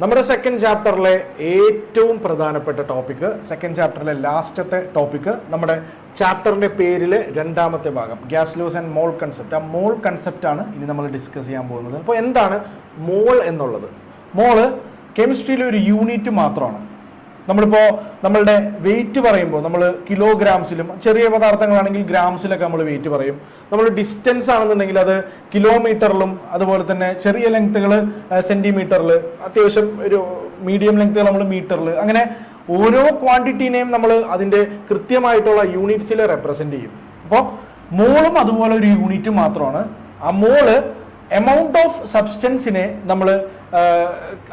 നമ്മുടെ സെക്കൻഡ് ചാപ്റ്ററിലെ ഏറ്റവും പ്രധാനപ്പെട്ട ടോപ്പിക്ക് സെക്കൻഡ് ചാപ്റ്ററിലെ ലാസ്റ്റത്തെ ടോപ്പിക്ക് നമ്മുടെ ചാപ്റ്ററിന്റെ പേരിലെ രണ്ടാമത്തെ ഭാഗം gas laws and mole concept ആ മോൾ കൺസെപ്റ്റ് ആണ് ഇനി നമ്മൾ ഡിസ്കസ് ചെയ്യാൻ പോകുന്നത്. അപ്പോൾ എന്താണ് മോൾ എന്നുള്ളത്? മോൾ കെമിസ്ട്രിയിലെ ഒരു യൂണിറ്റ് മാത്രമാണ്. നമ്മളിപ്പോൾ നമ്മളുടെ വെയിറ്റ് പറയുമ്പോൾ നമ്മൾ കിലോഗ്രാംസിലും ചെറിയ പദാർത്ഥങ്ങളാണെങ്കിൽ ഗ്രാംസിലൊക്കെ നമ്മൾ വെയിറ്റ് പറയും. നമ്മൾ ഡിസ്റ്റൻസ് ആണെന്നുണ്ടെങ്കിൽ അത് കിലോമീറ്ററിലും അതുപോലെ തന്നെ ചെറിയ ലെങ്ത്തുകൾ സെന്റിമീറ്ററിൽ അത്യാവശ്യം ഒരു മീഡിയം ലെങ്ത്തുകൾ നമ്മൾ മീറ്ററിൽ അങ്ങനെ ഓരോ ക്വാണ്ടിറ്റീനെയും നമ്മൾ അതിന്റെ കൃത്യമായിട്ടുള്ള യൂണിറ്റ്സിൽ റെപ്രസെന്റ് ചെയ്യും. അപ്പോൾ മോളും അതുപോലെ ഒരു യൂണിറ്റ് മാത്രമാണ്. ആ മോൾ എമൗണ്ട് ഓഫ് സബ്സ്റ്റൻസിനെ നമ്മൾ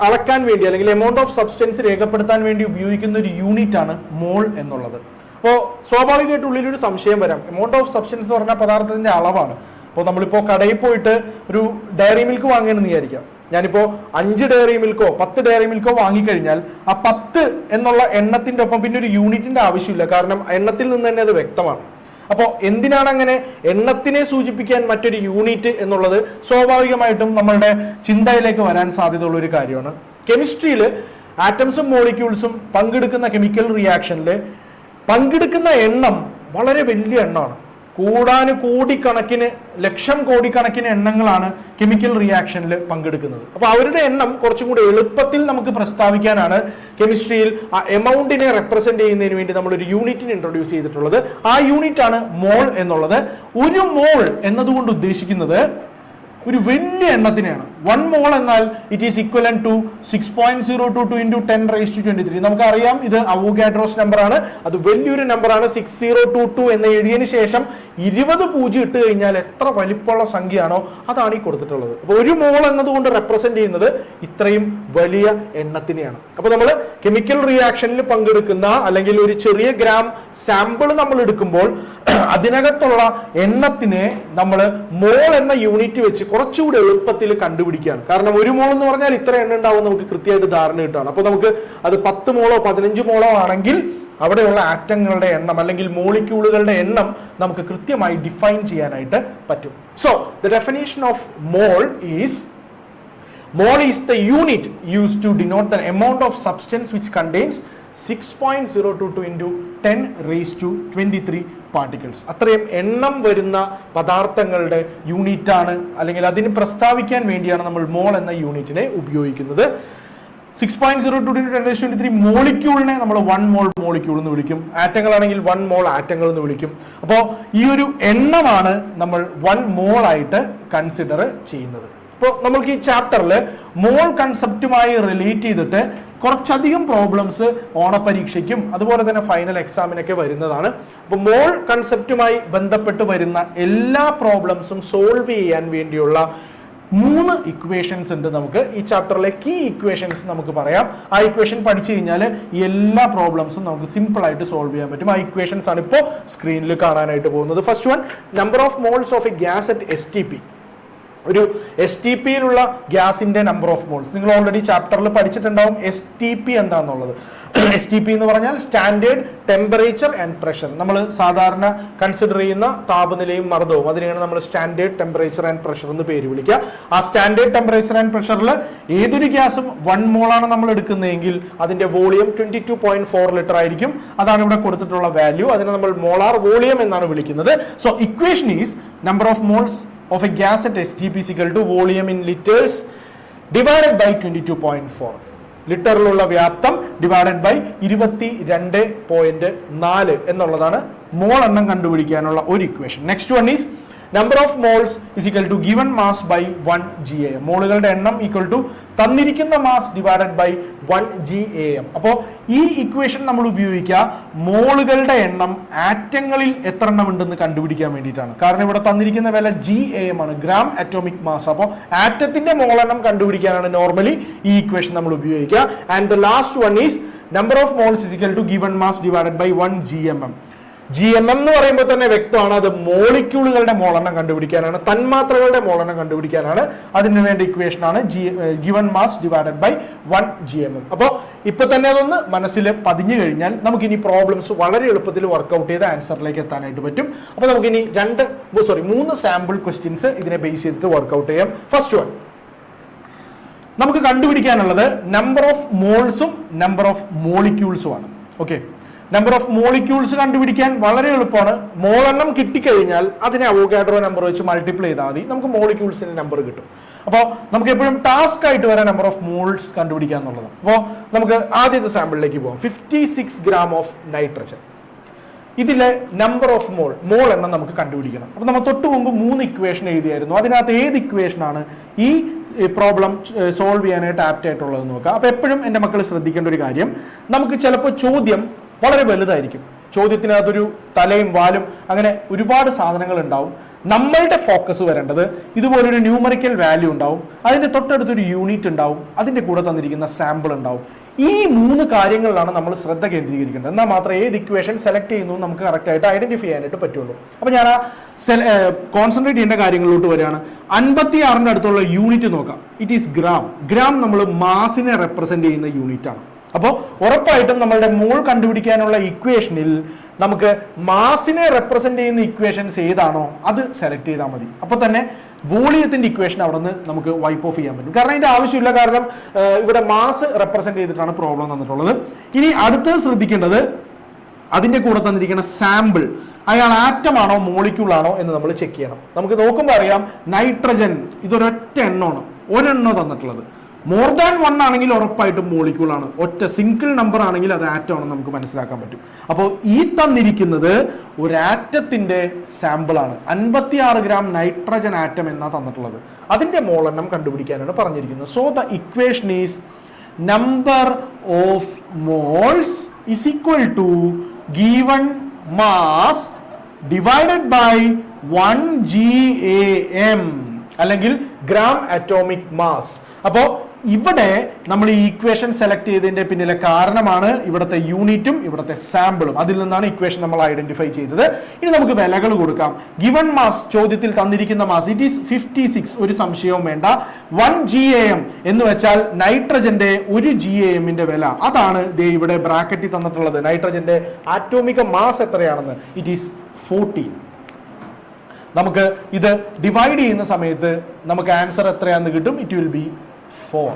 അളക്കാൻ വേണ്ടി അല്ലെങ്കിൽ എമൗണ്ട് ഓഫ് സബ്സ്റ്റൻസ് രേഖപ്പെടുത്താൻ വേണ്ടി ഉപയോഗിക്കുന്ന ഒരു യൂണിറ്റ് ആണ് മോൾ എന്നുള്ളത്. അപ്പോൾ സ്വാഭാവികമായിട്ട് ഉള്ളിലൊരു സംശയം വരാം. എമൗണ്ട് ഓഫ് സബ്സ്റ്റൻസ് എന്ന് പറഞ്ഞാൽ പദാർത്ഥത്തിന്റെ അളവാണ്. അപ്പോൾ നമ്മളിപ്പോൾ കടയിൽ പോയിട്ട് ഒരു ഡയറി മിൽക്ക് വാങ്ങണമെന്ന് വിചാരിക്കാം. ഞാനിപ്പോൾ അഞ്ച് ഡയറി മിൽക്കോ പത്ത് ഡയറി മിൽക്കോ വാങ്ങിക്കഴിഞ്ഞാൽ ആ പത്ത് എന്നുള്ള എണ്ണത്തിന്റെ ഒപ്പം പിന്നെ ഒരു യൂണിറ്റിന്റെ ആവശ്യമില്ല. കാരണം എണ്ണത്തിൽ നിന്ന് തന്നെ അത് വ്യക്തമാണ്. അപ്പോൾ എന്തിനാണ് അങ്ങനെ എണ്ണത്തിനെ സൂചിപ്പിക്കാൻ മറ്റൊരു യൂണിറ്റ് എന്നുള്ളത് സ്വാഭാവികമായിട്ടും നമ്മളുടെ ചിന്തയിലേക്ക് വരാൻ സാധ്യതയുള്ള ഒരു കാര്യമാണ്. കെമിസ്ട്രിയിൽ ആറ്റംസും മോളിക്യൂൾസും പങ്കെടുക്കുന്ന കെമിക്കൽ റിയാക്ഷനിൽ പങ്കെടുക്കുന്ന എണ്ണം വളരെ വലിയ എണ്ണമാണ്. കൂടാന് കോടിക്കണക്കിന് ലക്ഷം കോടിക്കണക്കിന് എണ്ണങ്ങളാണ് കെമിക്കൽ റിയാക്ഷനിൽ പങ്കെടുക്കുന്നത്. അപ്പോൾ അവരുടെ എണ്ണം കുറച്ചും കൂടി എളുപ്പത്തിൽ നമുക്ക് പ്രസ്താവിക്കാനാണ് കെമിസ്ട്രിയിൽ ആ എമൗണ്ടിനെ റെപ്രസെന്റ് ചെയ്യുന്നതിന് വേണ്ടി നമ്മൾ ഒരു യൂണിറ്റിന് ഇൻട്രൊഡ്യൂസ് ചെയ്തിട്ടുള്ളത്. ആ യൂണിറ്റ് ആണ് മോൾ എന്നുള്ളത്. ഒരു മോൾ എന്നതുകൊണ്ട് ഉദ്ദേശിക്കുന്നത് ഒരു വലിയ എണ്ണത്തിനെയാണ്. വൺ മോൾ എന്നാൽ it is equal to six point zero two two into ten raise to twenty three നമുക്കറിയാം ഇത് അവോഗാഡ്രോസ് നമ്പർ ആണ് അത് വലിയൊരു നമ്പറാണ് സിക്സ് സീറോ ടു ടു എന്ന് എഴുതിയതിനു ശേഷം ഇരുപത് പൂജ്യം ഇട്ട് കഴിഞ്ഞാൽ എത്ര വലിപ്പമുള്ള സംഖ്യയാണോ അതാണ് ഈ കൊടുത്തിട്ടുള്ളത്. അപ്പോൾ ഒരു മോൾ എന്നതുകൊണ്ട് റെപ്രസെന്റ് ചെയ്യുന്നത് ഇത്രയും വലിയ എണ്ണത്തിനെയാണ്. അപ്പോൾ നമ്മൾ കെമിക്കൽ റിയാക്ഷനിൽ പങ്കെടുക്കുന്ന അല്ലെങ്കിൽ ഒരു ചെറിയ ഗ്രാം സാമ്പിൾ നമ്മൾ എടുക്കുമ്പോൾ അതിനകത്തുള്ള എണ്ണത്തിനെ നമ്മൾ മോൾ എന്ന യൂണിറ്റ് വെച്ച് കുറച്ചുകൂടി എളുപ്പത്തിൽ കണ്ടുപിടിക്കുകയാണ്. കാരണം ഒരു മോൾ എന്ന് പറഞ്ഞാൽ ഇത്ര എണ്ണ ഉണ്ടാവും നമുക്ക് കൃത്യമായിട്ട് ധാരണ കിട്ടുകയാണ്. അപ്പോൾ നമുക്ക് അത് പത്ത് മോളോ പതിനഞ്ച് മോളോ ആണെങ്കിൽ അവിടെയുള്ള ആറ്റങ്ങളുടെ എണ്ണം അല്ലെങ്കിൽ മോളിക്യൂളുകളുടെ എണ്ണം നമുക്ക് കൃത്യമായി ഡിഫൈൻ ചെയ്യാനായിട്ട് പറ്റും. So the definition of mole is Mol is the unit used to denote the amount of substance which contains 6.022 into 10 raised to 23 particles അത്രയും എണ്ണം വരുന്ന പദാർത്ഥങ്ങളുടെ യൂണിറ്റ് ആണ് അല്ലെങ്കിൽ അതിന് പ്രസ്താവിക്കാൻ വേണ്ടിയാണ് നമ്മൾ മോൾ എന്ന യൂണിറ്റിനെ ഉപയോഗിക്കുന്നത്. Six point zero two ten raise twenty three മോളിക്യൂളിനെ നമ്മൾ വൺ മോൾ മോളിക്യൂൾ എന്ന് വിളിക്കും. ആറ്റങ്ങളാണെങ്കിൽ വൺ മോൾ ആറ്റങ്ങൾ എന്ന് വിളിക്കും. അപ്പോൾ ഈ ഒരു എണ്ണമാണ് നമ്മൾ വൺ മോൾ ആയിട്ട് കൺസിഡർ ചെയ്യുന്നത്. ഇപ്പോൾ നമ്മൾക്ക് ഈ ചാപ്റ്ററിൽ മോൾ കൺസെപ്റ്റുമായി റിലേറ്റ് ചെയ്തിട്ട് കുറച്ചധികം പ്രോബ്ലംസ് ഓണപരീക്ഷയ്ക്കും അതുപോലെ തന്നെ ഫൈനൽ എക്സാമിനൊക്കെ വരുന്നതാണ്. അപ്പോൾ മോൾ കൺസെപ്റ്റുമായി ബന്ധപ്പെട്ട് വരുന്ന എല്ലാ പ്രോബ്ലംസും സോൾവ് ചെയ്യാൻ വേണ്ടിയുള്ള മൂന്ന് ഇക്വേഷൻസ് ഉണ്ട് നമുക്ക്. ഈ ചാപ്റ്ററിലെ കീ ഇക്വേഷൻസ് നമുക്ക് പറയാം. ആ ഇക്വേഷൻ പഠിച്ചു കഴിഞ്ഞാൽ എല്ലാ പ്രോബ്ലംസും നമുക്ക് സിമ്പിൾ ആയിട്ട് സോൾവ് ചെയ്യാൻ പറ്റും. ആ ഇക്വേഷൻസ് ആണ് ഇപ്പോൾ സ്ക്രീനിൽ കാണാനായിട്ട് പോകുന്നത്. First one number of moles of a gas at S T P ഒരു എസ് ടി പിയിലുള്ള ഗ്യാസിന്റെ നമ്പർ ഓഫ് മോൾസ് നിങ്ങൾ ഓൾറെഡി ചാപ്റ്ററിൽ പഠിച്ചിട്ടുണ്ടാവും എസ് ടി പി എന്താണെന്നുള്ളത് എസ് ടി പി എന്ന് പറഞ്ഞാൽ സ്റ്റാൻഡേർഡ് ടെമ്പറേച്ചർ ആൻഡ് പ്രഷർ നമ്മൾ സാധാരണ കൺസിഡർ ചെയ്യുന്ന താപനിലയും മർദ്ദവും. അതിനെയാണ് നമ്മൾ സ്റ്റാൻഡേർഡ് ടെമ്പറേച്ചർ ആൻഡ് പ്രഷർ എന്ന് പേര് വിളിക്കുക. ആ സ്റ്റാൻഡേർഡ് ടെമ്പറേച്ചർ ആൻഡ് പ്രഷറിൽ ഏതൊരു ഗ്യാസും വൺ മോളാണ് നമ്മൾ എടുക്കുന്നതെങ്കിൽ അതിന്റെ volume twenty two point four litre ആയിരിക്കും. അതാണ് ഇവിടെ കൊടുത്തിട്ടുള്ള വാല്യൂ അതിനെ നമ്മൾ മോളാർ വോളിയം എന്നാണ് വിളിക്കുന്നത്. So equation is number of moles of a gas at STP is equal to volume in liters divided by 22.4 ലിറ്ററിലുള്ള വ്യാപ്തം ഡിവൈഡഡ് ബൈ ഇരുപത്തി രണ്ട് പോയിന്റ് നാല് എന്നുള്ളതാണ് മോൾ എണ്ണം കണ്ടുപിടിക്കാനുള്ള ഒരു equation next one is number of moles is equal to given mass by one G A M മോളുകളുടെ എണ്ണം ഈക്വൽ ടു തന്നിരിക്കുന്ന mass divided by one G A M അപ്പോൾ ഈ ഇക്വേഷൻ നമ്മൾ ഉപയോഗിക്കുക മോളുകളുടെ എണ്ണം ആറ്റങ്ങളിൽ എത്ര എണ്ണം ഉണ്ടെന്ന് കണ്ടുപിടിക്കാൻ വേണ്ടിയിട്ടാണ്. കാരണം ഇവിടെ തന്നിരിക്കുന്ന വില ജി എ എം ആണ് ഗ്രാം അറ്റോമിക് മാസ് അപ്പോൾ ആറ്റത്തിന്റെ മോളെണ്ണം കണ്ടുപിടിക്കാനാണ് നോർമലി ഈ ഇക്വേഷൻ നമ്മൾ ഉപയോഗിക്കുക. And the last one is number of moles is equal to given mass divided by one G M M G M M എന്ന് പറയുമ്പോൾ തന്നെ വ്യക്തമാണ്. അത് മോളിക്യൂളുകളുടെ മോളെണ്ണം കണ്ടുപിടിക്കാനാണ് തന്മാത്രകളുടെ മോളെണ്ണം കണ്ടുപിടിക്കാനാണ്. അതിന് വേണ്ട ഇക്വേഷൻ ആണ് G given mass divided by one G M M അപ്പോൾ ഇപ്പൊ തന്നെ അതൊന്ന് മനസ്സിൽ പതിഞ്ഞു കഴിഞ്ഞാൽ നമുക്ക് ഇനി പ്രോബ്ലംസ് വളരെ എളുപ്പത്തിൽ വർക്കൗട്ട് ചെയ്ത് ആൻസറിലേക്ക് എത്താനായിട്ട് പറ്റും. അപ്പോൾ നമുക്കിനി രണ്ട് സോറി മൂന്ന് സാമ്പിൾ ക്വസ്റ്റ്യൻസ് ഇതിനെ ബേസ് ചെയ്തിട്ട് വർക്കൗട്ട് ചെയ്യാം. ഫസ്റ്റ് വൺ നമുക്ക് കണ്ടുപിടിക്കാനുള്ളത് നമ്പർ ഓഫ് മോൾസും നമ്പർ ഓഫ് മോളിക്യൂൾസും ആണ്. ഓക്കെ നമ്പർ ഓഫ് മോളിക്യൂൾസ് കണ്ടുപിടിക്കാൻ വളരെ എളുപ്പമാണ്. മോളെണ്ണം കിട്ടിക്കഴിഞ്ഞാൽ അതിനെ അവോഗാഡ്രോ നമ്പർ വെച്ച് മൾട്ടിപ്ലൈ ചെയ്താൽ മതി. നമുക്ക് മോളിക്യൂൾസിന്റെ നമ്പർ കിട്ടും. അപ്പോൾ നമുക്ക് എപ്പോഴും ടാസ്ക് ആയിട്ട് വരാൻ നമ്പർ ഓഫ് മോൾസ് കണ്ടുപിടിക്കുക എന്നുള്ളതാണ് അപ്പോൾ നമുക്ക് ആദ്യത്തെ സാമ്പിളിലേക്ക് പോകാം fifty six gram of nitrogen ഇതിലെ നമ്പർ ഓഫ് മോൾ മോൾ എണ്ണം നമുക്ക് കണ്ടുപിടിക്കണം. അപ്പൊ നമ്മൾ തൊട്ട് മുമ്പ് മൂന്ന് ഇക്വേഷൻ എഴുതിയായിരുന്നു. അതിനകത്ത് ഏത് ഇക്വേഷനാണ് ഈ പ്രോബ്ലം സോൾവ് ചെയ്യാനായിട്ട് ആപ്റ്റ് ആയിട്ടുള്ളത് നോക്കുക അപ്പോൾ എപ്പോഴും എന്റെ മക്കൾ ശ്രദ്ധിക്കേണ്ട ഒരു കാര്യം നമുക്ക് ചിലപ്പോൾ ചോദ്യം വളരെ വലുതായിരിക്കും. ചോദ്യത്തിനകത്തൊരു തലയും വാലും അങ്ങനെ ഒരുപാട് സാധനങ്ങൾ ഉണ്ടാവും നമ്മളുടെ ഫോക്കസ് വരേണ്ടത് ഇതുപോലൊരു ന്യൂമറിക്കൽ വാല്യൂ ഉണ്ടാവും. അതിന്റെ തൊട്ടടുത്തൊരു യൂണിറ്റ് ഉണ്ടാവും. അതിന്റെ കൂടെ തന്നിരിക്കുന്ന സാമ്പിൾ ഉണ്ടാവും. ഈ മൂന്ന് കാര്യങ്ങളിലാണ് നമ്മൾ ശ്രദ്ധ കേന്ദ്രീകരിക്കുന്നത് എന്നാൽ മാത്രമേ ഏത് ഇക്വേഷൻ സെലക്ട് ചെയ്യുന്നു നമുക്ക് കറക്റ്റായിട്ട് ഐഡന്റിഫൈ ചെയ്യാനായിട്ട് പറ്റുള്ളൂ. അപ്പോൾ ഞാൻ ആ കോൺസെൻട്രേറ്റ് ചെയ്യേണ്ട കാര്യങ്ങളിലോട്ട് വരികയാണ്. അൻപത്തി ആറിന്റെ അടുത്തുള്ള യൂണിറ്റ് നോക്കാം. ഇറ്റ് ഈസ് ഗ്രാം ഗ്രാം നമ്മൾ മാസിനെ റെപ്രസെന്റ് ചെയ്യുന്ന യൂണിറ്റാണ് അപ്പോൾ ഉറപ്പായിട്ടും നമ്മളുടെ മോൾ കണ്ടുപിടിക്കാനുള്ള ഇക്വേഷനിൽ നമുക്ക് മാസിനെ റെപ്രസെന്റ് ചെയ്യുന്ന ഇക്വേഷൻസ് ഏതാണോ അത് സെലക്ട് ചെയ്താൽ മതി. അപ്പോൾ തന്നെ വോളിയത്തിന്റെ ഇക്വേഷൻ അവിടെ നിന്ന് നമുക്ക് വൈപ്പ് ഓഫ് ചെയ്യാൻ പറ്റും. കാരണം അതിന്റെ ആവശ്യമില്ല. കാരണം ഇവിടെ മാസ് റെപ്രസെന്റ് ചെയ്തിട്ടാണ് പ്രോബ്ലം തന്നിട്ടുള്ളത്. ഇനി അടുത്തത് ശ്രദ്ധിക്കേണ്ടത് അതിന്റെ കൂടെ തന്നിരിക്കുന്ന സാമ്പിൾ അയാൾ ആറ്റം ആണോ മോളിക്യൂൾ ആണോ എന്ന് നമ്മൾ ചെക്ക് ചെയ്യണം. നമുക്ക് നോക്കുമ്പോൾ അറിയാം നൈട്രജൻ ഇതൊരൊറ്റ എണ്ണമാണ്. ഒരെണ്ണോ തന്നിട്ടുള്ളത്. മോർ ദാൻ വൺ ആണെങ്കിൽ ഉറപ്പായിട്ടും മോളിക്യൂൾ ആണ്. ഒറ്റ സിംഗിൾ നമ്പർ ആണെങ്കിൽ അത് ആറ്റം ആണെന്ന് നമുക്ക് മനസ്സിലാക്കാൻ പറ്റും. അപ്പോൾ ഈ തന്നിരിക്കുന്നത് ഒരു ആണ്. അൻപത്തി ആറ് ഗ്രാം നൈട്രജൻ ആറ്റം എന്നാണ് തന്നിട്ടുള്ളത്. അതിന്റെ മോളെണ്ണം കണ്ടുപിടിക്കാനാണ് പറഞ്ഞിരിക്കുന്നത്. So the equation is number of moles is equal to given mass divided by one G A M അല്ലെങ്കിൽ ഗ്രാം അറ്റോമിക് മാസ് അപ്പോൾ ഇവിടെ നമ്മൾ ഈ ഇക്വേഷൻ സെലക്ട് ചെയ്തതിന്റെ പിന്നിലെ കാരണമാണ് ഇവിടുത്തെ യൂണിറ്റും ഇവിടുത്തെ സാമ്പിളും അതിൽ നിന്നാണ് ഇക്വേഷൻ നമ്മൾ ഐഡന്റിഫൈ ചെയ്തത്. ഇനി നമുക്ക് വിലകൾ കൊടുക്കാം. ഗിവൺ മാസ് ചോദ്യത്തിൽ തന്നിരിക്കുന്ന mass it is fifty six ഒരു സംശയവും വേണ്ട. വൺ ജി എ എം എന്ന് വെച്ചാൽ നൈട്രജന്റെ ഒരു ജി എ എമ്മിന്റെ വില. അതാണ് ദേ ഇവിടെ ബ്രാക്കറ്റിൽ തന്നിട്ടുള്ളത്. നൈട്രജന്റെ ആറ്റോമിക മാസ് എത്രയാണെന്ന്. ഇറ്റ് ഈസ് ഫോർട്ടീൻ നമുക്ക് ഇത് ഡിവൈഡ് ചെയ്യുന്ന സമയത്ത് നമുക്ക് ആൻസർ എത്രയാണെന്ന് കിട്ടും? It will be four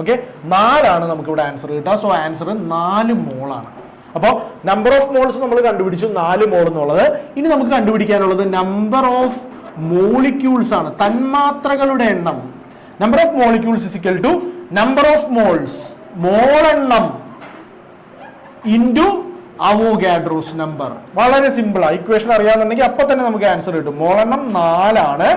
okay നാലാണ് നമുക്ക് ഇവിടെ ആൻസർ കിട്ടുക. സോ ആൻസർ നാല് മോളാണ്. അപ്പോൾ നമ്പർ ഓഫ് മോൾസ് നമ്മൾ കണ്ടുപിടിച്ചു നാല് മോൾ എന്നുള്ളത്. ഇനി നമുക്ക് കണ്ടുപിടിക്കാനുള്ളത് നമ്പർ ഓഫ് മോളിക്യൂൾസ് ആണ്. തന്മാത്രകളുടെ എണ്ണം. Number of molecules is equal to number of moles മോളെണ്ണം into Avogadro's number വളരെ സിമ്പിൾ ആണ് ഇക്വേഷൻ അറിയാന്നുണ്ടെങ്കിൽ അപ്പൊ തന്നെ നമുക്ക് ആൻസർ കിട്ടും. മോളെണ്ണം നാലാണ്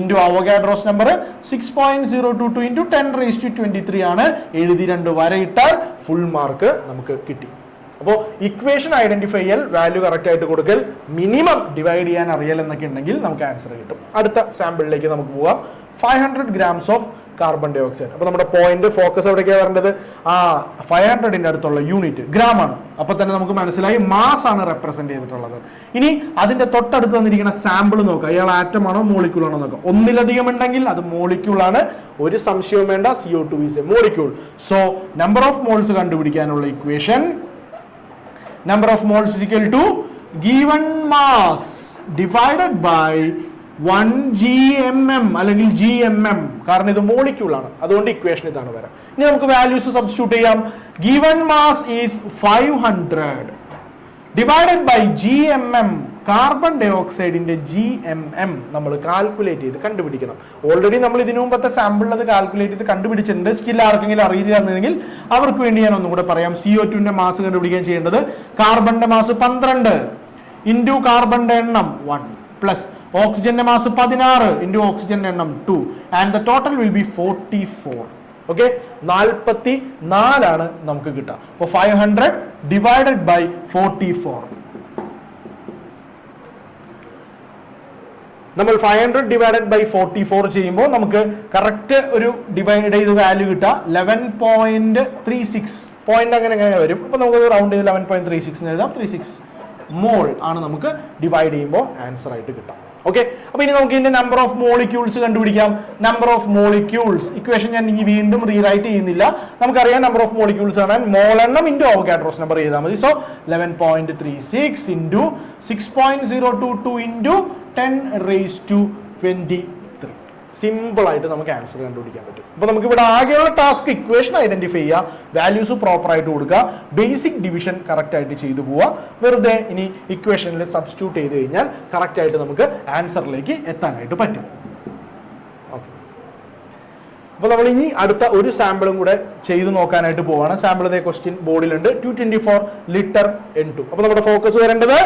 into Avogadro's number six point zero two two into ten raise to twenty three ആണ്. എഴുതി രണ്ട് വര ഇട്ടാൽ ഫുൾ മാർക്ക് നമുക്ക് കിട്ടി. അപ്പോൾ ഇക്വേഷൻ ഐഡന്റിഫൈ ചെയ്യൽ വാല്യൂ കറക്റ്റ് ആയിട്ട് കൊടുക്കൽ മിനിമം ഡിവൈഡ് ചെയ്യാൻ അറിയൽ എന്നൊക്കെ ഉണ്ടെങ്കിൽ നമുക്ക് ആൻസർ കിട്ടും. അടുത്ത സാമ്പിളിലേക്ക് നമുക്ക് പോവാം. Five hundred grams of carbon dye ഓക്സൈഡ് അപ്പോൾ നമ്മുടെ പോയിന്റ് ഫോക്കസ് എവിടേക്കാണ് വരേണ്ടത്? ആ ഫൈവ് ഹൺഡ്രഡിന്റെ അടുത്തുള്ള യൂണിറ്റ് ഗ്രാം ആണ് അപ്പൊ തന്നെ നമുക്ക് മനസ്സിലായി മാസ് ആണ് റെപ്രസെന്റ് ചെയ്തിട്ടുള്ളത്. ഇനി അതിന്റെ തൊട്ടടുത്ത് തന്നിരിക്കുന്ന സാമ്പിൾ നോക്കുക അയാൾ ആറ്റം ആണോ മോളിക്യൂൾ ആണോ നോക്കുക ഒന്നിലധികം ഉണ്ടെങ്കിൽ അത് മോളിക്യൂൾ ആണ്. ഒരു സംശയവും വേണ്ട C O two is a molecule so number of moles കണ്ടുപിടിക്കാനുള്ള equation number of moles equal to given mass divided mass divided by 1 GMM അല്ലെങ്കിൽ ജി എം എം കാരണം ഇത് മോളിക്യൂളാണ് അതുകൊണ്ട് ഇക്വേഷൻ ഇതാണ് വരാം. ഇനി നമുക്ക് വാല്യൂസ് സബ്സ്റ്റിറ്റ്യൂട്ട് ചെയ്യാം. Given mass is five hundred divided by G M M carbon dye ഓക്സൈഡിന്റെ ജി എം എം നമ്മൾ കാൽക്കുലേറ്റ് ചെയ്ത് കണ്ടുപിടിക്കണം. ഓൾറെഡി നമ്മൾ ഇതിനു മുമ്പത്തെ സാമ്പിളിൽ അത് കാൽക്കുലേറ്റ് ചെയ്ത് കണ്ടുപിടിച്ചിട്ടുണ്ട്. സ്കിൽ ആർക്കെങ്കിലും അറിയില്ല എന്നുണ്ടെങ്കിൽ അവർക്ക് വേണ്ടി ഞാൻ ഒന്നുകൂടെ പറയാം. സി ഒ ടുവിന്റെ മാസ് കണ്ടുപിടിക്കാൻ ചെയ്യേണ്ടത്. കാർബണിന്റെ മാസ് പന്ത്രണ്ട് ഇന്റു കാർബണിന്റെ എണ്ണം വൺ പ്ലസ് ഓക്സിജന്റെ മാസ് പതിനാറ് ഇന്റു ഓക്സിജന്റെ എണ്ണം two and the total will be forty four okay നാൽപ്പത്തി നാലാണ് നമുക്ക് കിട്ടുക. അപ്പോൾ five hundred divided by forty four നമ്മൾ five hundred divided by forty four ചെയ്യുമ്പോൾ നമുക്ക് കറക്റ്റ് ഒരു ഡിവൈഡ് ചെയ്ത് വാല്യൂ കിട്ടുക. Eleven point three six point അങ്ങനെ അങ്ങനെ വരും. അപ്പോൾ നമുക്ക് റൗണ്ട് ചെയ്ത് ലെവൻ പോയിന്റ് ത്രീ സിക്സ് എഴുതാം. ത്രീ സിക്സ് മോൾ ആണ് നമുക്ക് ഡിവൈഡ് ചെയ്യുമ്പോൾ ആൻസർ ആയിട്ട് കിട്ടാം ഓക്കെ അപ്പൊ ഇനി നമുക്ക് ഇതിന്റെ നമ്പർ ഓഫ് മോളിക്യൂൾസ് കണ്ടുപിടിക്കാം. നമ്പർ ഓഫ് മോളിക്യൂൾസ് ഇക്വേഷൻ ഞാൻ ഇനി വീണ്ടും റീറൈറ്റ് ചെയ്യുന്നില്ല. നമുക്കറിയാം നമ്പർ ഓഫ് മോളിക്യൂൾസ് ആണ്. മോളെണ്ണം ഇന്റു ഓവകാട്രോസ് നമ്പർ ചെയ്താൽ മതി. So eleven point three six into six point zero two two into ten raise to twenty ആയിട്ട് നമുക്ക് ആൻസർ കണ്ടുപിടിക്കാൻ പറ്റും. അപ്പോൾ നമുക്ക് ഇവിടെ ആകെയുള്ള ടാസ്ക് ഇക്വേഷൻ ഐഡന്റിഫൈ ചെയ്യുക വാല്യൂസ് പ്രോപ്പർ ആയിട്ട് കൊടുക്കുക. ബേസിക് ഡിവിഷൻ കറക്റ്റ് ആയിട്ട് ചെയ്തു പോവുക. വെറുതെ ഇനി ഇക്വേഷനിൽ സബ്സ്റ്റിറ്റ്യൂട്ട് ചെയ്ത് കഴിഞ്ഞാൽ കറക്റ്റ് ആയിട്ട് നമുക്ക് ആൻസറിലേക്ക് എത്താനായിട്ട് പറ്റും. അപ്പൊ അപ്പോൾ നമ്മൾ ഇനി അടുത്ത ഒരു സാമ്പിളും കൂടെ ചെയ്തു നോക്കാനായിട്ട് പോവാണ്. Sample question ബോർഡിലുണ്ട് two twenty four litre N two അപ്പോൾ നമ്മുടെ ഫോക്കസ് വരേണ്ടത്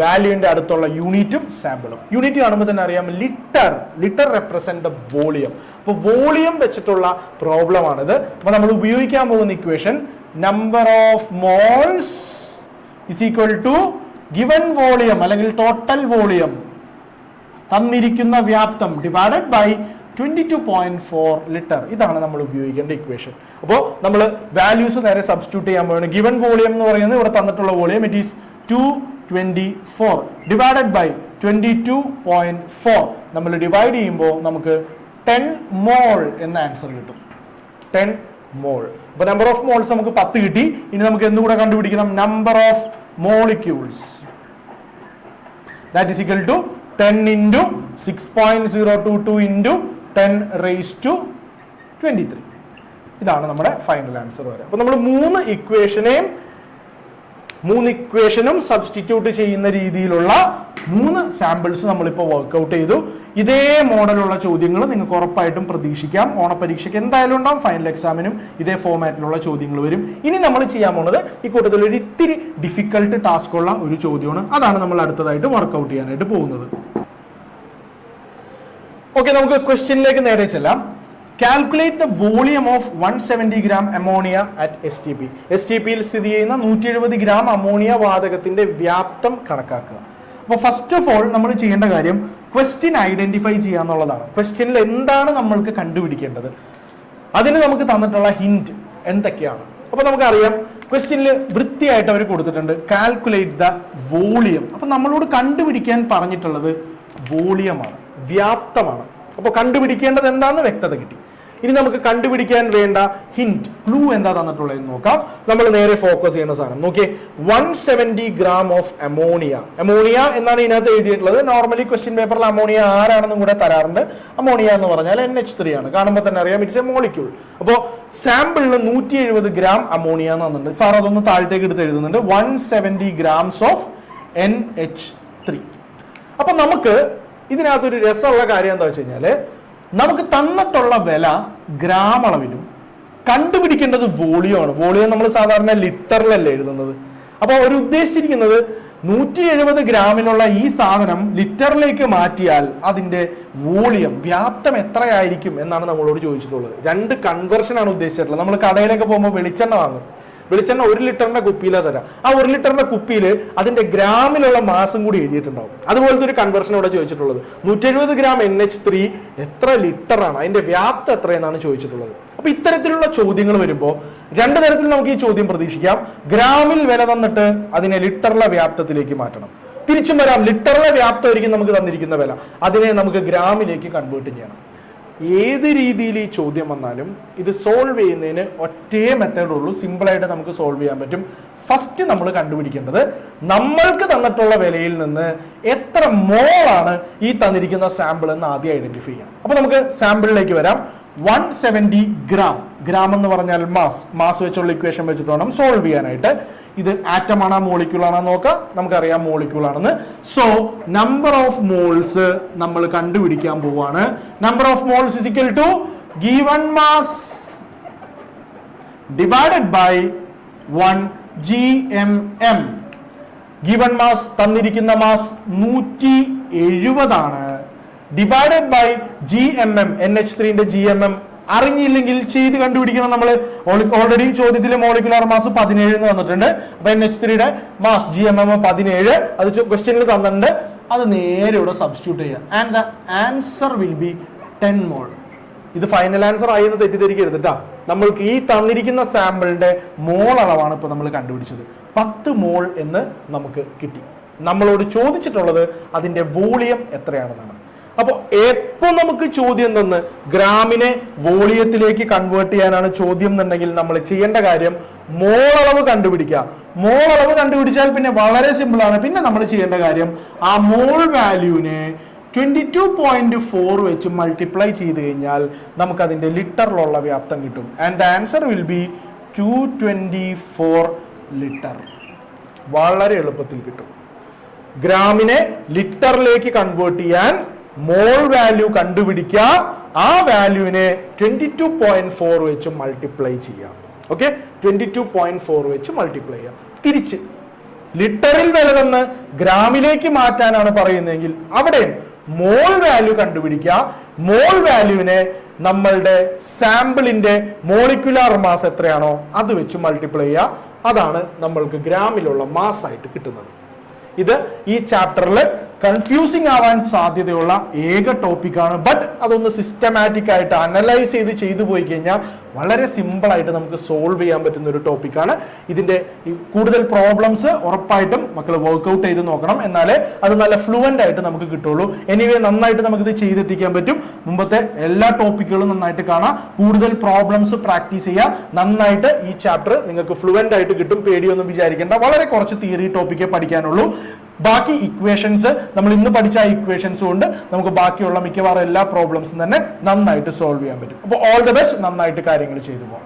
വാല്യൂവിന്റെ അടുത്തുള്ള യൂണിറ്റും സാമ്പിളും യൂണിറ്റ് കാണുമ്പോൾ തന്നെ അറിയാം litre litre represent the volume അപ്പോൾ വോളിയം വെച്ചിട്ടുള്ള പ്രോബ്ലം ആണിത്. അപ്പോൾ നമ്മൾ ഉപയോഗിക്കാൻ പോകുന്ന equation number of moles is equal to given volume അല്ലെങ്കിൽ ടോട്ടൽ വോളിയം തന്നിരിക്കുന്ന വ്യാപ്തം divided by twenty two point four litre ഇതാണ് നമ്മൾ ഉപയോഗിക്കേണ്ട ഇക്വേഷൻ അപ്പോൾ നമ്മൾ വാല്യൂസ് നേരെ സബ്സ്റ്റിറ്റ്യൂട്ട് ചെയ്യാൻ പോവുകയാണ്. ഗിവൻ വോളിയം എന്ന് പറയുന്നത് ഇവിടെ തന്നിട്ടുള്ള volume it is two twenty four divided by twenty two point four നമ്മൾ ഡിവൈഡ് ചെയ്യുമ്പോൾ നമുക്ക് ടെൻ മോൾ എന്ന ആൻസർ കിട്ടും. ടെൻ മോൾ അപ്പൊ നമ്പർ ഓഫ് മോൾസ് നമുക്ക് പത്ത് കിട്ടി. ഇനി നമുക്ക് എന്തുകൂടെ കണ്ടുപിടിക്കണം? Number of molecules that is equal to ten into six point zero two two into ten raise to twenty three ഇതാണ് നമ്മുടെ ഫൈനൽ ആൻസർ വരെ. അപ്പൊ നമ്മൾ മൂന്ന് ഇക്വേഷനെയും മൂന്ന് ഇക്വേഷനും സബ്സ്റ്റിറ്റ്യൂട്ട് ചെയ്യുന്ന രീതിയിലുള്ള മൂന്ന് സാമ്പിൾസ് നമ്മളിപ്പോൾ വർക്ക്ഔട്ട് ചെയ്തു. ഇതേ മോഡലുള്ള ചോദ്യങ്ങൾ നിങ്ങൾക്ക് ഉറപ്പായിട്ടും പ്രതീക്ഷിക്കാം. ഓണപരീക്ഷയ്ക്ക് എന്തായാലും ഉണ്ടാവും ഫൈനൽ എക്സാമിനും ഇതേ ഫോമാറ്റിലുള്ള ചോദ്യങ്ങൾ വരും. ഇനി നമ്മൾ ചെയ്യാൻ പോണത് ഈ കൂട്ടത്തിൽ ഒരു ഇത്തിരി ഡിഫിക്കൽട്ട് ടാസ്ക് ഉള്ള ഒരു ചോദ്യമാണ്. അതാണ് നമ്മൾ അടുത്തതായിട്ട് വർക്ക്ഔട്ട് ചെയ്യാനായിട്ട് പോകുന്നത്. ഓക്കെ നമുക്ക് ക്വസ്റ്റ്യനിലേക്ക് നേരെ ചെല്ലാം. Calculate the volume of one seventy gram ammonia at S T P S T പിയിൽ സ്ഥിതി ചെയ്യുന്ന നൂറ്റി എഴുപത് ഗ്രാം അമോണിയ വാതകത്തിന്റെ വ്യാപ്തം കണക്കാക്കുക. അപ്പോൾ ഫസ്റ്റ് ഓഫ് ഓൾ നമ്മൾ ചെയ്യേണ്ട കാര്യം ക്വസ്റ്റ്യൻ ഐഡന്റിഫൈ ചെയ്യുക എന്നുള്ളതാണ്. ക്വസ്റ്റ്യനിൽ എന്താണ് നമ്മൾക്ക് കണ്ടുപിടിക്കേണ്ടത്? അതിന് നമുക്ക് തന്നിട്ടുള്ള ഹിന്റ് എന്തൊക്കെയാണ്? അപ്പോൾ നമുക്കറിയാം ക്വസ്റ്റ്യനിൽ വൃത്തിയായിട്ട് അവർ കൊടുത്തിട്ടുണ്ട്. കാൽക്കുലേറ്റ് ദ വോളിയം അപ്പൊ നമ്മളോട് കണ്ടുപിടിക്കാൻ പറഞ്ഞിട്ടുള്ളത് വോളിയമാണ് വ്യാപ്തമാണ്. അപ്പോൾ കണ്ടുപിടിക്കേണ്ടത് എന്താണെന്ന് വ്യക്തത കിട്ടി. ഇനി നമുക്ക് കണ്ടുപിടിക്കാൻ വേണ്ട ഹിന്റ് ക്ലൂ എന്താ തന്നിട്ടുള്ളത് നോക്കാം. നമ്മൾ നേരെ ഫോക്കസ് ചെയ്യുന്ന സാധനം. നോക്കിയേ one seventy gram of ammonia ammonia എന്നാണ് ഇതിനകത്ത് എഴുതിയിട്ടുള്ളത്. നോർമലി ക്വസ്റ്റ്യൻ പേപ്പറിൽ അമോണിയ ആരാണെന്നും കൂടെ തരാറുണ്ട്. അമോണിയ എന്ന് പറഞ്ഞാൽ എൻ എച്ച് ത്രീ ആണ്. കാണുമ്പോൾ തന്നെ അറിയാം ഇറ്റ്സ് എ മോളിക്യൂൾ അപ്പോൾ സാമ്പിളിൽ നൂറ്റി എഴുപത് ഗ്രാം അമോണിയ എന്ന് തന്നിട്ടുണ്ട്. സാർ അതൊന്ന് താഴത്തേക്ക് എടുത്ത് എഴുതുന്നുണ്ട്. One seventy grams of N H three അപ്പൊ നമുക്ക് ഇതിനകത്തൊരു രസമുള്ള കാര്യം എന്താ വെച്ച് കഴിഞ്ഞാൽ നമുക്ക് തന്നിട്ടുള്ള വില ഗ്രാം അളവിലും കണ്ടുപിടിക്കേണ്ടത് വോളിയമാണ് വോളിയം നമ്മൾ സാധാരണ ലിറ്ററിലല്ലേ എഴുതുന്നത്. അപ്പോൾ അവർ ഉദ്ദേശിച്ചിരിക്കുന്നത് നൂറ്റി എഴുപത് ഗ്രാമിനുള്ള ഈ സാധനം ലിറ്ററിലേക്ക് മാറ്റിയാൽ അതിന്റെ വോളിയം വ്യാപ്തം എത്രയായിരിക്കും എന്നാണ് നമ്മളോട് ചോദിച്ചിട്ടുള്ളത്. രണ്ട് കൺവെർഷനാണ് ഉദ്ദേശിച്ചിട്ടുള്ളത്. നമ്മൾ കടയിലൊക്കെ പോകുമ്പോൾ വെളിച്ചെണ്ണ വാങ്ങും. വെളിച്ചെണ്ണ ഒരു ലിറ്ററിന്റെ കുപ്പിയിലാ തരാം. ആ ഒരു ലിറ്ററിന്റെ കുപ്പിയിൽ അതിന്റെ ഗ്രാമിലുള്ള മാസം കൂടി എഴുതിയിട്ടുണ്ടാവും. അതുപോലത്തെ ഒരു കൺവെർഷൻ ഇവിടെ ചോദിച്ചിട്ടുള്ളത്. നൂറ്റി ഗ്രാം എൻ എച്ച് ത്രീ എത്ര ലിറ്ററാണ്? അതിന്റെ വ്യാപ്തം എത്രയെന്നാണ് ചോദിച്ചിട്ടുള്ളത്. അപ്പൊ ഇത്തരത്തിലുള്ള ചോദ്യങ്ങൾ വരുമ്പോൾ രണ്ട് തരത്തിൽ നമുക്ക് ഈ ചോദ്യം പ്രതീക്ഷിക്കാം. ഗ്രാമിൽ വില തന്നിട്ട് അതിനെ ലിറ്ററിലെ വ്യാപ്തത്തിലേക്ക് മാറ്റണം. തിരിച്ചും വരാം. ലിറ്ററിലെ വ്യാപ്തമായിരിക്കും നമുക്ക് തന്നിരിക്കുന്ന വില. അതിനെ നമുക്ക് ഗ്രാമിലേക്ക് കൺവേർട്ട് ചെയ്യണം. ഏത് രീതിയിൽ ഈ ചോദ്യം വന്നാലും ഇത് സോൾവ് ചെയ്യുന്നതിന് ഒറ്റേ മെത്തേഡ് ഉള്ളൂ. സിമ്പിളായിട്ട് നമുക്ക് സോൾവ് ചെയ്യാൻ പറ്റും. ഫസ്റ്റ് നമ്മൾ കണ്ടുപിടിക്കേണ്ടത് നമ്മൾക്ക് തന്നിട്ടുള്ള വിലയിൽ നിന്ന് എത്ര മോളാണ് ഈ തന്നിരിക്കുന്ന സാമ്പിൾ എന്ന് ആദ്യം ഐഡന്റിഫൈ ചെയ്യാം. അപ്പോൾ നമുക്ക് സാമ്പിളിലേക്ക് വരാം. വൺ സെവന്റി ഗ്രാം ഗ്രാം എന്ന് പറഞ്ഞാൽ മാസ് മാസ് വെച്ചുള്ള ഇക്വേഷൻ വെച്ചിട്ട് വേണം സോൾവ് ചെയ്യാനായിട്ട്. ഇത് ആറ്റം ആണോ മോളിക്യൂൾ ആണോ നോക്കാം. നമുക്കറിയാം മോളിക്യൂൾ ആണെന്ന്. സോ നമ്പർ ഓഫ് മോൾസ് നമ്മൾ കണ്ടുപിടിക്കാൻ പോവാണ്. Number of moles is equal to given mass divided by one G M M given mass തന്നിരിക്കുന്ന മാസ് നൂറ്റി എഴുപതാണ്. Divided by G M M N H ത്രീന്റെ G M M അറിഞ്ഞില്ലെങ്കിൽ ചെയ്ത് കണ്ടുപിടിക്കണം നമ്മൾ already ചോദ്യത്തിൽ മോളിക്കുലാർ മാസ് പതിനേഴ് എന്ന് തന്നിട്ടുണ്ട് അപ്പൊ എൻ എച്ച് ത്രീയുടെ മാസ് ജി എം എം പതിനേഴ്. അത് ക്വസ്റ്റ്യനിൽ തന്നിട്ടുണ്ട്. അത് നേരെ ഇവിടെ സബ്സ്റ്റിറ്റ്യൂട്ട് ചെയ്യുക. And the answer will be ten mole ഇത് ഫൈനൽ ആൻസർ ആയി എന്ന് തെറ്റിദ്ധരിക്കരുത് കേട്ടോ നമ്മൾക്ക് ഈ തന്നിരിക്കുന്ന സാമ്പിളിന്റെ മോൾ അളവാണ് ഇപ്പൊ നമ്മൾ കണ്ടുപിടിച്ചത്. പത്ത് മോൾ എന്ന് നമുക്ക് കിട്ടി. നമ്മളോട് ചോദിച്ചിട്ടുള്ളത് അതിന്റെ വോളിയം എത്രയാണെന്നാണ്. അപ്പോൾ എപ്പോൾ നമുക്ക് ചോദ്യം തന്ന് ഗ്രാമിനെ വോളിയത്തിലേക്ക് കൺവേർട്ട് ചെയ്യാനാണ് ചോദ്യം എന്നുണ്ടെങ്കിൽ നമ്മൾ ചെയ്യേണ്ട കാര്യം മോളളവ് കണ്ടുപിടിക്കുക. മോളളവ് കണ്ടുപിടിച്ചാൽ പിന്നെ വളരെ സിമ്പിൾ ആണ്. പിന്നെ നമ്മൾ ചെയ്യേണ്ട കാര്യം ആ മോൾ വാല്യൂവിനെ ട്വന്റി ടു പോയിന്റ് ഫോർ വെച്ച് മൾട്ടിപ്ലൈ ചെയ്ത് കഴിഞ്ഞാൽ നമുക്ക് അതിന്റെ ലിറ്ററിലുള്ള വ്യാപ്തം കിട്ടും. And the answer will be two twenty four litre. വളരെ എളുപ്പത്തിൽ കിട്ടും. ഗ്രാമിനെ ലിറ്ററിലേക്ക് കൺവേർട്ട് ചെയ്യാൻ മോൾ വാല്യൂ കണ്ടുപിടിക്കുക. ആ വാല്യൂവിനെ ട്വന്റി ടു പോയിന്റ് ഫോർ വെച്ച് മൾട്ടിപ്ലൈ ചെയ്യാം. Okay twenty two point four വെച്ച് മൾട്ടിപ്ലൈ ചെയ്യാം. തിരിച്ച്. ലിറ്ററിൽ വില തന്ന് ഗ്രാമിലേക്ക് മാറ്റാനാണ് പറയുന്നതെങ്കിൽ അവിടെയും മോൾ വാല്യൂ കണ്ടുപിടിക്കുക. മോൾ വാല്യൂവിനെ നമ്മളുടെ സാമ്പിളിന്റെ മോളിക്കുലാർ മാസ് എത്രയാണോ അത് വെച്ച് മൾട്ടിപ്ലൈ ചെയ്യുക. അതാണ് നമ്മൾക്ക് ഗ്രാമിലുള്ള മാസ് ആയിട്ട് കിട്ടുന്നത്. ഇത് ഈ ചാപ്റ്ററിൽ കൺഫ്യൂസിങ് ആവാൻ സാധ്യതയുള്ള ഏക ടോപ്പിക്കാണ് ബട്ട് അതൊന്ന് സിസ്റ്റമാറ്റിക് ആയിട്ട് അനലൈസ് ചെയ്ത് ചെയ്തു പോയി കഴിഞ്ഞാൽ വളരെ സിമ്പിൾ ആയിട്ട് നമുക്ക് സോൾവ് ചെയ്യാൻ പറ്റുന്ന ഒരു ടോപ്പിക്കാണ് ഇതിന്റെ കൂടുതൽ പ്രോബ്ലംസ് ഉറപ്പായിട്ടും മക്കൾ വർക്ക്ഔട്ട് ചെയ്ത് നോക്കണം. എന്നാലേ അത് നല്ല ഫ്ലുവന്റ് ആയിട്ട് നമുക്ക് കിട്ടുള്ളൂ. എനിവേ നന്നായിട്ട് നമുക്കിത് ചെയ്തെത്തിക്കാൻ പറ്റും. മുമ്പത്തെ എല്ലാ ടോപ്പിക്കുകളും നന്നായിട്ട് കാണാം. കൂടുതൽ പ്രോബ്ലംസ് പ്രാക്ടീസ് ചെയ്യുക. നന്നായിട്ട് ഈ ചാപ്റ്റർ നിങ്ങൾക്ക് ഫ്ലുവന്റ് ആയിട്ട് കിട്ടും. പേടിയൊന്നും വിചാരിക്കേണ്ട. വളരെ കുറച്ച് തിയറി ടോപ്പിക്കേ പഠിക്കാനുള്ളൂ. ബാക്കി ഇക്വേഷൻസ് നമ്മൾ ഇന്ന് പഠിച്ച ഇക്വേഷൻസ് കൊണ്ട് നമുക്ക് ബാക്കിയുള്ള മിക്കവാറും എല്ലാ പ്രോബ്ലംസും തന്നെ നന്നായിട്ട് സോൾവ് ചെയ്യാൻ പറ്റും. അപ്പോൾ ഓൾ ദ ബെസ്റ്റ് നന്നായിട്ട് കാര്യങ്ങൾ ചെയ്തു പോകാം.